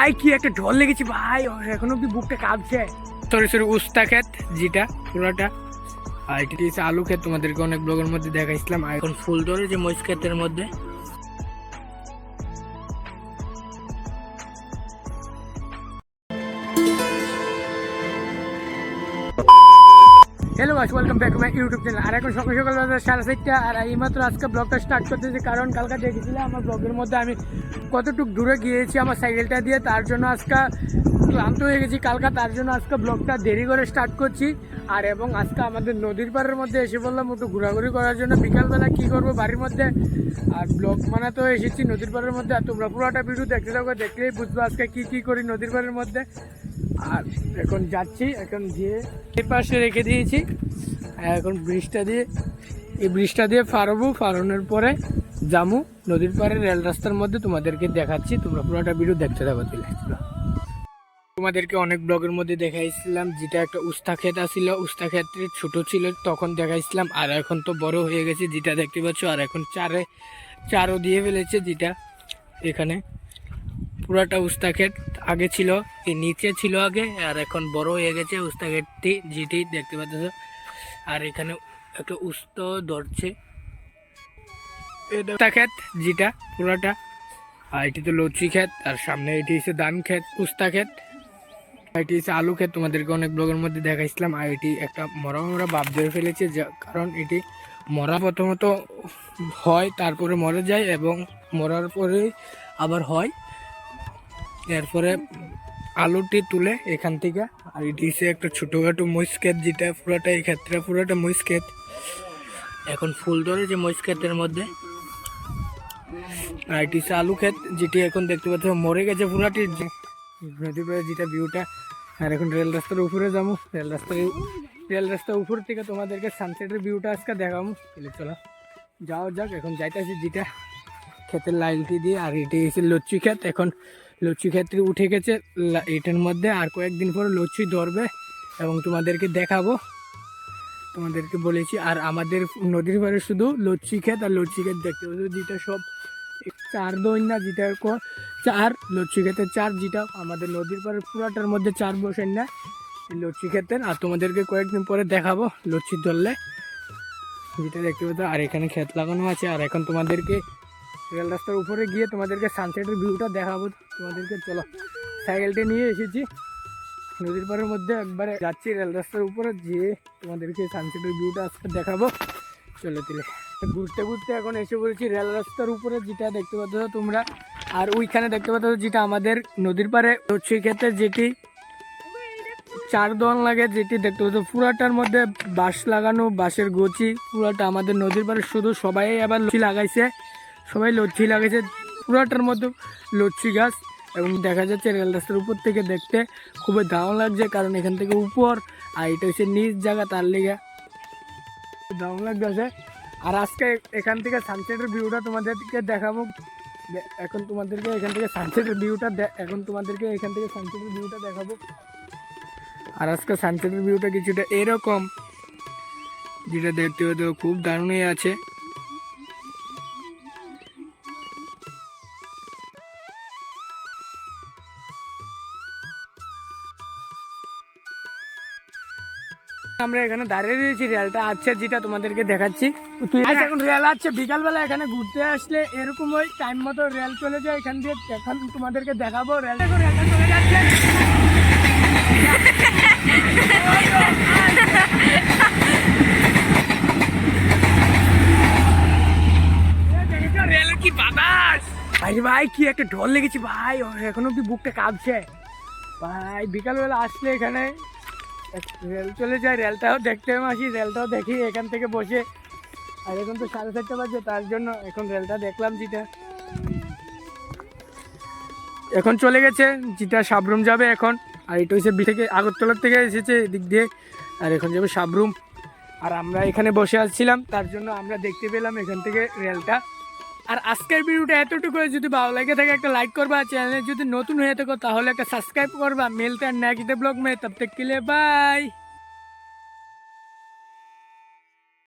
ভাই, কি একটা ঢল লেগেছে ভাই। এখনও কি বুকটা কাঁপছে। সরি সরি উস্তা খেত যেটা পুরোটা। আর এটি আলু খেত তোমাদেরকে অনেক ব্লগের মধ্যে দেখাইছিলাম। এখন ফুল ধরে যে মহিষ ক্ষেতের মধ্যে হ্যালো গাছ welcome back my YouTube channel আর এখন সকাল সকাল বাজে সাড়ে চারটা, আর এইমাত্র আজকে ব্লগটা স্টার্ট করতেছি কারণ কালকে দেখেছিলাম আমার ব্লগের মধ্যে আমি কতটুকু দূরে গিয়েছি আমার সাইকেলটা দিয়ে, তার জন্য আজকে ক্লান্ত হয়ে গেছি কালকা, তার জন্য আজকে ব্লগটা দেরি করে স্টার্ট করছি। আর এবং আজকে আমাদের নদীর পাড়ের মধ্যে এসে বললাম, একটু ঘোরাঘুরি করার জন্য বিকালবেলা কি করব বাড়ির মধ্যে। আর ব্লগ মানে তো এসেছি নদীর পাড়ের মধ্যে, আর তোমরা পুরোটা ভিডিও দেখতে থাকো, দেখলেই বুঝব আজকে কি কি করি নদীর পাড়ের মধ্যে। আর এখন যাচ্ছি, এখন গিয়ে এই পাশে রেখে দিয়েছি। এখন ব্রিজটা দিয়ে, এই ব্রিজটা দিয়ে ফারবো, ফারানোর পরে জামু নদীর পাড়ে রেল রাস্তার মধ্যে। তোমাদেরকে দেখাচ্ছি, তোমরা পুরোটা ভিডিও দেখতে থাকো দিলে তোমাদেরকে অনেক ব্লগের মধ্যে দেখাইছিলাম, যেটা একটা উস্তা ক্ষেত আছিল। উস্তা ক্ষেত্রে ছোট ছিল, তখন দেখাইছিলাম, আর এখন তো বড় হয়ে গেছে, যেটা দেখতে পাচ্ছ, আর এখন চারে, চারও দিয়ে ফেলেছে যেটা এখানে। পুরাটা উস্তা ক্ষেত আগে ছিল, এই নিচে ছিল আগে, আর এখন বড় হয়ে গেছে উস্তা ক্ষেতটি যেটি দেখতে পাচ্ছ। আর এখানে একটা উস্ত ধরছে। উস্তা ক্ষেত যেটা পুরাটা। আর এটি তো লচ্ছি ক্ষেত, আর সামনে এটি হচ্ছে ধান ক্ষেত উস্তা ক্ষেত এটি হচ্ছে আলু ক্ষেত, তোমাদেরকে অনেক ব্লগের মধ্যে দেখাইছিলাম। আর এটি একটা মরা মরা বাপ ধরে ফেলেছে কারণ এটি মরা প্রথমত হয়, তারপরে মরে যায় এবং মরার পরে আবার হয়। এরপরে আলুটি তুলে এখান থেকে, আর হচ্ছে একটা ছোটোখাটো মহিষ যেটা পুরোটা এই ক্ষেত্রে পুরোটা মহিষ এখন ফুল ধরে যে মধ্যে। আর এটি আলু ক্ষেত, যেটি এখন দেখতে পাচ্ছ মরে গেছে পুরাটি। যেটা ভিউটা আর এখন রেল রাস্তার উপরে যাব। রেল রাস্তার রেল রাস্তার উপর থেকে তোমাদেরকে সানসেটের ভিউটা আজকে দেখাবো। চলো যাও যাক, এখন যাইতেছি যেটা। ক্ষেতের লাইনটি দিয়ে, আর এটি হচ্ছে লচ্ছি ক্ষেত। এখন লচ্ছি ক্ষেত্রে উঠে গেছে। এটার মধ্যে আর কয়েকদিন পরে লচ্ছি ধরবে এবং তোমাদেরকে দেখাবো। তোমাদেরকে বলেছি, আর আমাদের নদীর পাড়ে শুধু লচ্ছি ক্ষেত আর লচ্ছি ক্ষেত দেখতে পাচ্ছ। যেটা সব চার দইন না, যেটা চার লচ্ছি ক্ষেতের চার, যেটা আমাদের নদীর পাড়ে পুরাটার মধ্যে চার বসেন না লচ্ছি ক্ষেতের। আর তোমাদেরকে কয়েকদিন পরে দেখাবো লচ্ছি ধরলে। যেটা দেখতে পাচ্ছ, আর এখানে ক্ষেত লাগানো আছে। আর এখন তোমাদেরকে রেল রাস্তার উপরে গিয়ে তোমাদেরকে সানসেটের ভিউটা দেখাবো। তোমাদেরকে চলো সাইকেলটা নিয়ে এসেছি। নদীর পাড়ের মধ্যে একবারে যাচ্ছি রেল রাস্তার উপরে, গিয়ে তোমাদেরকে সানসেটের ভিউটা আজকে দেখাবো। চলো দিলে ঘুরতে ঘুরতে এখন এসে বলছি রেল রাস্তার উপরে, যেটা দেখতে পাচ্ছ তোমরা। আর ওইখানে দেখতে পাচ্ছ যেটা আমাদের নদীর পাড়ে। হচ্ছে ক্ষেত্রে যেটি চার দন লাগে, যেটি দেখতে পাচ্ছ পুরাটার মধ্যে বাঁশ লাগানো, বাঁশের গচি। পুরাটা আমাদের নদীর পাড়ে, শুধু সবাই আবার লচ্ছি লাগাইছে। সবাই লচ্ছি লাগাইছে পুরাটার মধ্যে লচ্ছি গাছ। এবং দেখা যাচ্ছে রেল রাস্তার উপর থেকে দেখতে খুবই দারুণ লাগছে, কারণ এখান থেকে উপর আর এটা হচ্ছে নিচ জায়গা তার লেগে। দাম দারুণ লাগতেছে আর আজকে এখান থেকে সানসেটের ভিউটা তোমাদেরকে দেখাবো। এখন তোমাদেরকে এখান থেকে সানসেটের ভিউটা এখন তোমাদেরকে এখান থেকে সানসেটের ভিউটা দেখাবো। আর আজকে সানসেটের ভিউটা কিছুটা এরকম, যেটা দেখতে হতে খুব দারুণই আছে। আমরা এখানে দাঁড়িয়ে রয়েছি রেলটা আছে যেটা তোমাদেরকে দেখাচ্ছি। এখন রেল আছে, বিকালবেলা এখানে ঘুরতে আসলে এরকম ওই টাইম মতো রেল চলে যায় এখান দিয়ে, এখন তোমাদেরকে দেখাবো রেল। কি ভাই কি একটা ঢল লেগেছে ভাই। এখন অব্দি বুকটা কাঁপছে। ভাই, বিকালবেলা আসলে এখানে রেল চলে যায়, রেলটাও দেখতে আসি রেলটাও দেখি এখান থেকে বসে। আর এখন তো সাড়ে চারটা বাজে, তার জন্য এখন রেলটা দেখলাম যেটা এখন চলে গেছে যেটা সাবরুম যাবে এখন। আর এটা হচ্ছে থেকে, আগরতলার থেকে এসেছে এদিক দিয়ে। আর এখন যাবে সাবরুম। আর আমরা এখানে বসে আসছিলাম তার জন্য আমরা দেখতে পেলাম এখান থেকে রেলটা। আর আজকের ভিডিওটা এতটুকু। যদি ভালো লাগে থাকে, একটা লাইক করবা। চ্যানেলে যদি নতুন হয়ে থাকো, তাহলে একটা সাবস্ক্রাইব করবা। মিলতে আর নেক্সট ডে ব্লগ মে, তব তক বাই